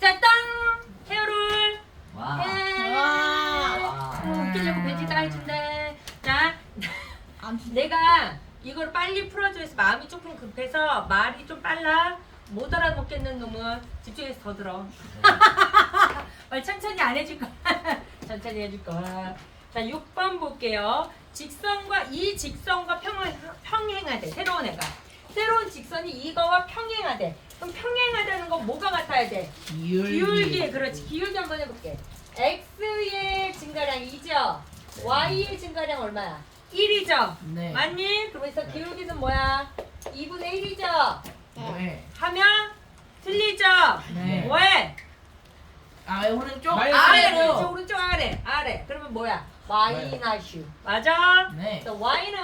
자, 땅! 헤어롤! 와. 예. 와. 어, 웃기려고 벤치 다 해준대. 자, 내가 이걸 빨리 풀어줘 해서 마음이 조금 급해서 말이 좀 빨라. 못 알아먹겠는 놈은 집중해서 더 들어. 말 천천히 안 해줄 거야. 천천히 해줄 거야. 자, 6번 볼게요. 직선과 이 직선과 평행, 평행하대. 새로운 애가. 새로운 직선이 이거와 평행하대. 그럼 평행하다는 건 뭐가 같아야 돼? 기울기. 그렇지. 기울기 한번 해볼게. x의 증가량 2죠? y의 증가량 얼마야? 1이죠? 네. 맞니? 그러면서 기울기는 뭐야? 2분의 1이죠? 네. 하면 틀리죠? 네. 왜? 아 오른쪽 마이너스 아래로. 오른쪽, 오른쪽 아래, 아래. 그러면 뭐야? 마이너스. 맞아? 네. 그래서 y는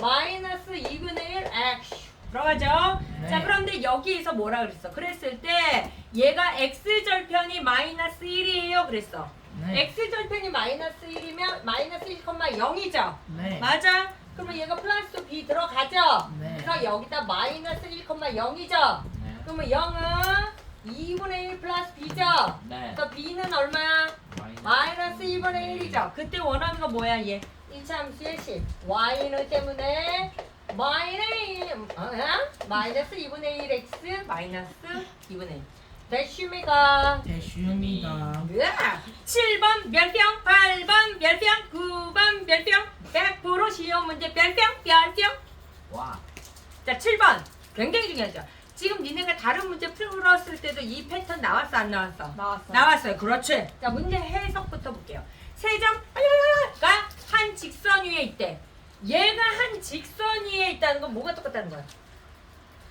마이너스 2분의 1 x. 들어가죠? 네. 자, 그런데 여기에서 뭐라 그랬어? 그랬을 때 얘가 x절편이 마이너스 1이에요. 그랬어. 네. x절편이 마이너스 1이면 마이너스 1,0이죠? 네. 맞아? 그러면 얘가 플러스 b 들어가죠? 네. 그래서 여기다 마이너스 1,0이죠? 네. 그러면 0은 2분의 1 플러스 b죠? 네. 그래서 b는 얼마야? 마이너스 1분의 1이죠? 그때 원하는 거 뭐야 얘? 1차 함수의 10 y는 때문에 마이너스 어? 마이너스 2분의 1 x 마이너스 2분의 1 대쉬미가. 으아! 7번 별평, 8번 별평, 9번 별평, 100% 시험 문제 별평, 별평. 와. 자, 7번. 굉장히 중요하죠. 지금 니네가 다른 문제 풀었을 때도 이 패턴 나왔어, 안 나왔어? 나왔어. 나왔어요. 그렇지. 자, 문제 해석부터 볼게요. 세점가 한 직선 위에 있대. 얘가 한 직선 위에 있다는 건 뭐가 똑같다는 거야?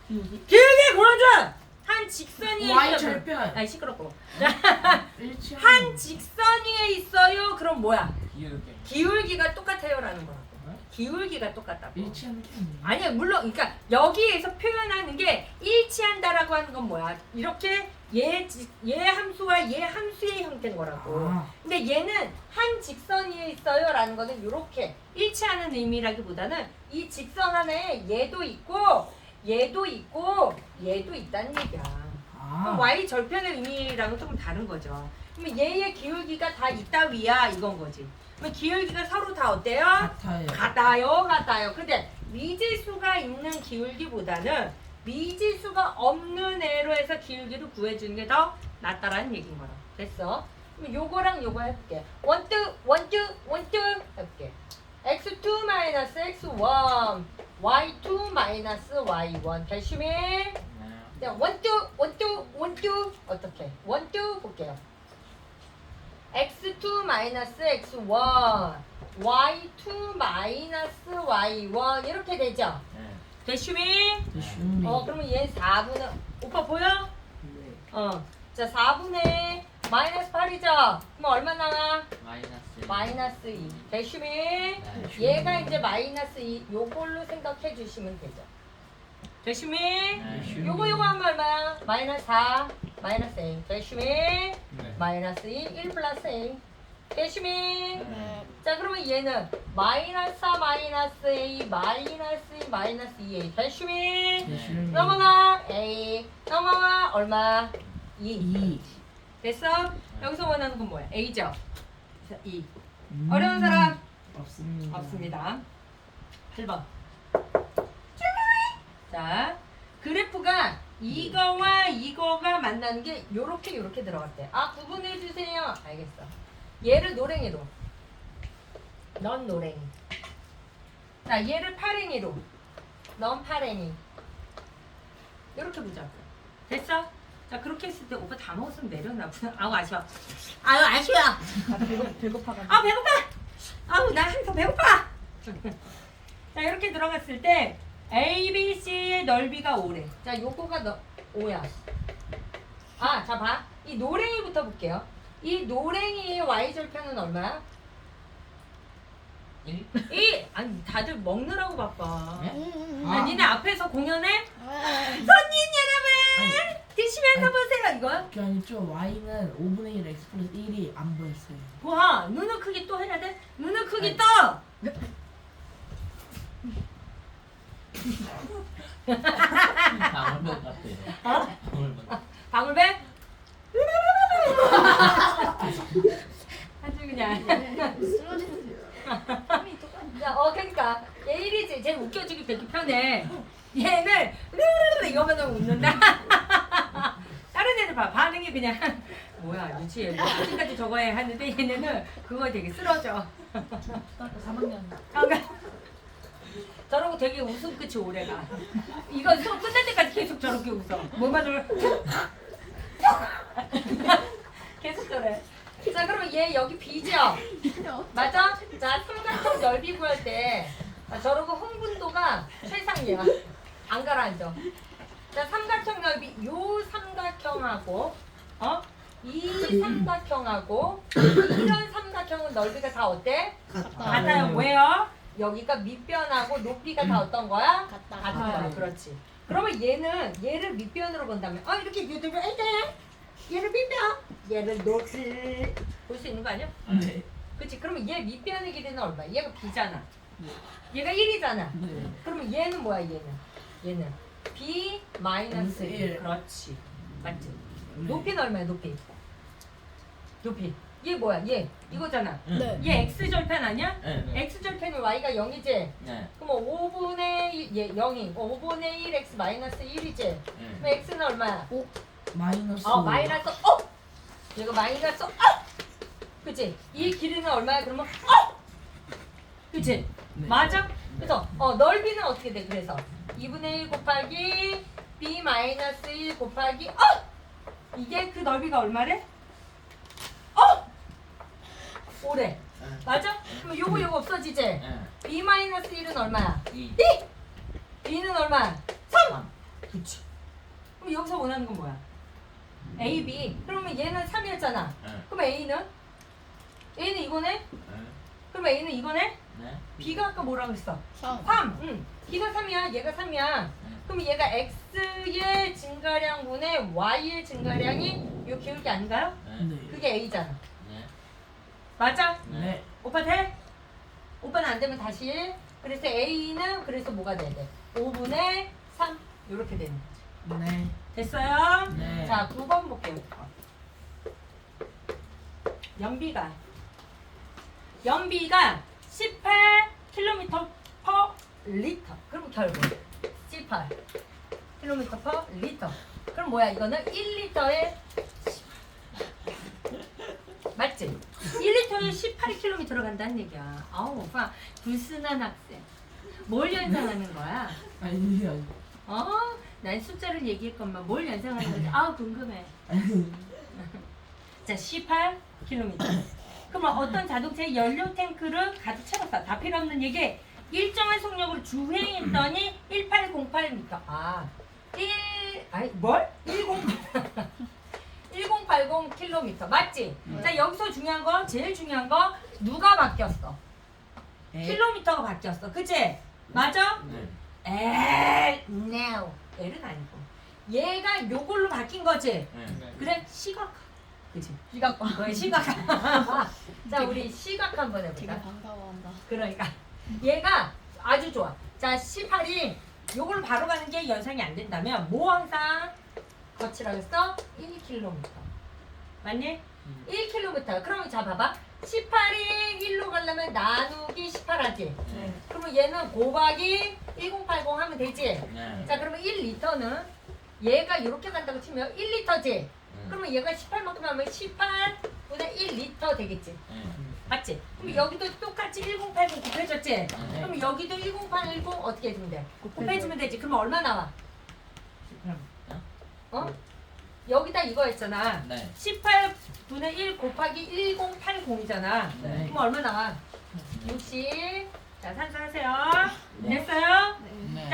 길게 골라줘! 한 직선 위에 Y 있다는 절편. 아이 시끄럽고. 일치. 한 직선 위에 있어요. 그럼 뭐야? 기울기. 기울기가 똑같아요라는 거라고. 네? 기울기가 똑같다고. 일치하는 게 아니에요. 아니야 물론 그러니까 여기에서 표현하는 게 일치한다라고 하는 건 뭐야? 이렇게 얘, 지- 얘 함수와 얘 함수의 형태인 거라고. 아. 근데 얘는 한 직선 위에 있어요라는 거는 이렇게 일치하는 의미라기보다는 이 직선 안에 얘도 있고 얘도 있고 얘도 있다는 얘기야. 그럼 아. y 절편의 의미랑은 조금 다른 거죠. 그러면 얘의 기울기가 다 있다 위야 이건 거지. 그럼 기울기가 서로 다 어때요? 같아요. 같아요, 같아요. 근데 미지수가 있는 기울기보다는 미지수가 없는 애로 해서 기울기를 구해주는 게 더 낫다라는 얘기인 거라. 됐어? 그럼 요거랑 요거 해볼게. 원투, 원투, 원투 해볼게. x2 마이너스 x1, y2 마이너스 y1. 결심이 네. 자, 원투, 원투, 원투 어떻게? 원투 볼게요. x2 마이너스 x1, y2 마이너스 y1 이렇게 되죠? 네. 대쉬미? 대쉬입니다. 어, 그러면 얘 4분의 오빠 보여? 네. 어. 자, 4분의 마이너스 8이죠? 그럼 얼마 나와? 마이너스. 마이너스 2. 대쉬미? 네. 얘가 이제 마이너스 2 요걸로 생각해 주시면 되죠. 대쉬미? 네. 요거 요거 하면 얼마야? 마이너스 4, 마이너스 A. 대쉬미? 네. 마이너스 2, 1 플러스 A. 대쉬미? 네. 자 그러면 얘는 마이너스 4, 마이너스 A, 마이너스 2, 마이너스 2A. 대쉬미? 대쉬입니다. 넘어가 A. 넘어가 얼마? 2. 2. 됐어? 여기서 원하는 건 뭐야? A죠? 그래서 2. 음. 어려운 사람? 없습니다. 없습니다. 8번. 자, 그래프가 이거와 이거가 만나는 게 요렇게 요렇게 들어갔대. 아, 구분해 주세요. 알겠어. 얘를 노랭이로. 넌 노랭이. 자, 얘를 파랭이로. 넌 파랭이. 요렇게 보자고. 됐어? 자, 그렇게 했을 때 오빠 다 먹었으면 내려놔. 아우, 아쉬워. 아유, 아쉬워. 아, 배고, 배고파가지고. 아 배고파! 아우 나 항상 배고파! 자 이렇게 들어갔을 때 A, B, C의 넓이가 5래 자 요거가 너, 5야 아 자 봐. 이 노랭이부터 볼게요 이 노랭이의 Y절편은 얼마야? 1? 이 아니 다들 먹느라고 바빠. 네? 아. 아니, 니네 앞에서 공연해? 아. 손님 여러분 드시면 서보세요 이거야? 그게 아니죠. Y는 5분의 1 엑스플러스 1이 안 보였어요. 와 눈을 크게 또 해야 돼? 눈을 크게 아니. 방울뱀 같아 어? 방울뱀? 자, 어, 그러니까 얘 1이지. 쟤 웃겨주기 되게 편해. 얘는 으르르르 이거만 웃는다. 다른 애들 봐. 반응이 그냥 뭐야 유치해. 뭐 사진까지 적어야 하는데 얘네는 그거 되게 쓰러져. 중학교 3학년. 그러니까 저러고 되게 웃음 끝이 오래가. 이거 수업 끝날 때까지 계속 저렇게 웃어. 뭐만 을 계속 저래. 자, 그러면 얘 여기 B죠? 맞아? 자, 삼각형 넓이 구할 때 자, 저러고 흥분도가 최상이야. 안 가라앉아. 자, 삼각형 넓이 요 삼각형하고 어? 이 삼각형하고 이런 삼각형은 넓이가 다 어때? 같아요. 왜요? 여기가 밑변하고 높이가 다 어떤 거야? 같다. 같은 거야. 그렇지. 그러면 얘는 얘를 밑변으로 본다면 아 이렇게 해야 돼. 얘를 밑변, 얘를 높이 볼수 있는 거 아니야? 네. 그렇지. 그러면 얘 밑변의 길이는 얼마? 얘가 b잖아. 얘가 1이잖아. 네. 그러면 얘는 뭐야? 얘는 얘는 b 마이너스 일. 1. 그렇지. 맞지? 네. 높이는 얼마야? 높이. 높이. 얘 뭐야? 얘 이거잖아. 네. 얘 x 절편 아니야? 네. x 절편은 y가 0이지. 네. 그럼 5분의 1, 얘 0이 5분의 1 x 마이너스 1이지. 그럼 x는 얼마야? 마이너스. 어 마이너스 어. 얘가 마이너스 어. 그치? 이 길이는 얼마야? 그러면 어. 그치? 네. 맞아? 그래서 어 넓이는 어떻게 돼? 그래서 2분의 1 곱하기 b 마이너스 1 곱하기 어. 이게 그 넓이가 얼마래? 어. 오래. 맞아? 그럼 요거 요거 없어지지? 네. b 마이너스 1은 얼마야? 이. b는 얼마야? 3! 그치. 그럼 여기서 원하는 건 뭐야? A, b. 그러면 얘는 3이었잖아. 네. 그럼 a는? a는 이거네? 네. 그럼 a는 이거네? 네. b가 아까 뭐라 그랬어? 3. 3! 응. b가 3이야. 얘가 3이야. 그럼 얘가 x의 증가량분의 y의 증가량이 요 기울기 아닌가요? 네. 네. 그게 a잖아. 네. 맞아? 네. 오빠 돼? 오빠는 안 되면 다시. 그래서 a는 그래서 뭐가 돼야 돼? 5분의 3. 이렇게 되는 거지. 네. 됐어요? 네. 자, 9번 볼게요. 9번. 연비가 연비가 18km per 리터. 그럼 결국 18 km per 리터. 그럼 뭐야? 이거는 1리터에 맞지? 1리터에 18km 들어간다는 얘기야. 아우, 오빠 불순한 학생. 뭘 연상하는 거야? 아니요. 어? 난 숫자를 얘기했건만 뭘 연상하는 거지? 아 궁금해. 자, 18km. 그러면 어떤 자동차의 연료 탱크를 가득 채웠다. 다 필요 없는 얘기. 일정한 속력으로 주행했더니 1808m. 아, 1 아니 뭘? 10 1080km 맞지? 자 여기서 중요한 거 제일 중요한 거 누가 바뀌었어? 에? 킬로미터가 바뀌었어. 그치? 맞아? 네. 에, no. L은 아니고. 얘가 요걸로 바뀐 거지? 네. 그래, 시각. 그치? 시각과. 너의 시각. 자, 우리 시각 한번 되게 해보자. 반가워한다. 그러니까. 얘가 아주 좋아. 자, 18이 요걸로 바로 가는 게 연상이 안 된다면, 뭐 항상 거치라고 했어? 1km. 맞니? 1km. 그러면 자, 봐봐. 18이 1로 가려면 나누기 18하지. 네. 그러면 얘는 곱하기 1080 하면 되지? 네. 자 그러면 1리터는 얘가 이렇게 간다고 치면 1리터지? 그러면 얘가 18만큼 하면 18분의 1리터 되겠지? 네. 맞지? 그럼 여기도 똑같이 1080 곱해줬지? 네. 그럼 여기도 1080 어떻게 해주면 돼? 곱해주면 되지? 그러면 얼마 나와? 어? 여기다 이거 했잖아 네. 18분의 1 곱하기 1080이잖아 네. 그럼 얼마 나와? 60. 자, 산수하세요. 됐어요?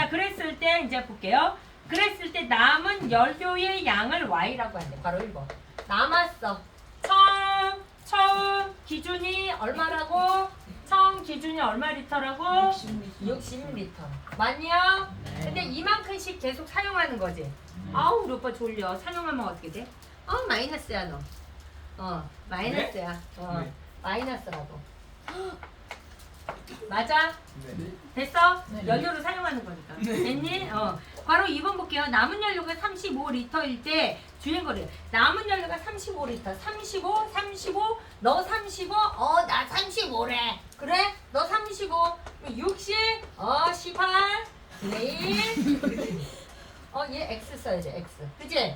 네. 자, 그랬을 때 이제 볼게요. 그랬을 때 남은 연료의 양을 Y라고 한대. 바로 1번. 남았어. 처음, 처음 기준이 얼마라고? 처음 기준이 얼마 리터라고? 60리터. 맞냐? 네. 근데 이만큼씩 계속 사용하는 거지. 아우, 우리 오빠 졸려. 사용하면 어떻게 돼? 어, 마이너스야, 너. 어, 마이너스야. 어, 네. 마이너스라고. 맞아? 네. 됐어? 네. 연료를 사용하는 거니까. 됐니? 어. 바로 2번 볼게요. 남은 연료가 35리터일 때 주행거리. 남은 연료가 35리터. 35, 35, 너 35, 어, 나 35래. 그래? 너 35, 60, 어, 18, 1. 어, 얘 X 써야 돼, X. 그지?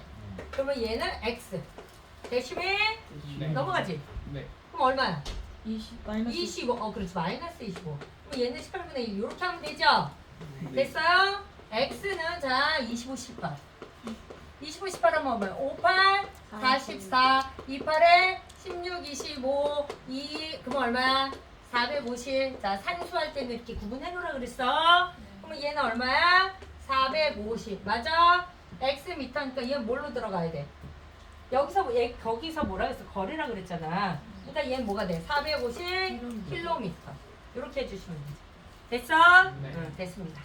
그러면 얘는 X. 대신에 네. 넘어가지? 네. 그럼 얼마야? 20 마이너스 25. 어, 그렇지. 마이너스 25. 그럼 얘는 18분의 1. 이렇게 하면 되죠? 됐어요? X는 자 25, 18. 25, 18 하면 얼마야? 5, 8, 44, 2, 8에 16, 25, 2, 그럼 얼마야? 450. 자, 산수할 때는 이렇게 구분해놓으라 그랬어. 그러면 얘는 얼마야? 450. 맞아? X 미터니까 얘는 뭘로 들어가야 돼? 여기서 뭐- 얘 거기서 뭐라 그랬어? 거리라 그랬잖아. 그러니까 얘는 뭐가 돼? 450 킬로미터. 이렇게 해주시면 되죠. 됐어? 네. 응, 됐습니다.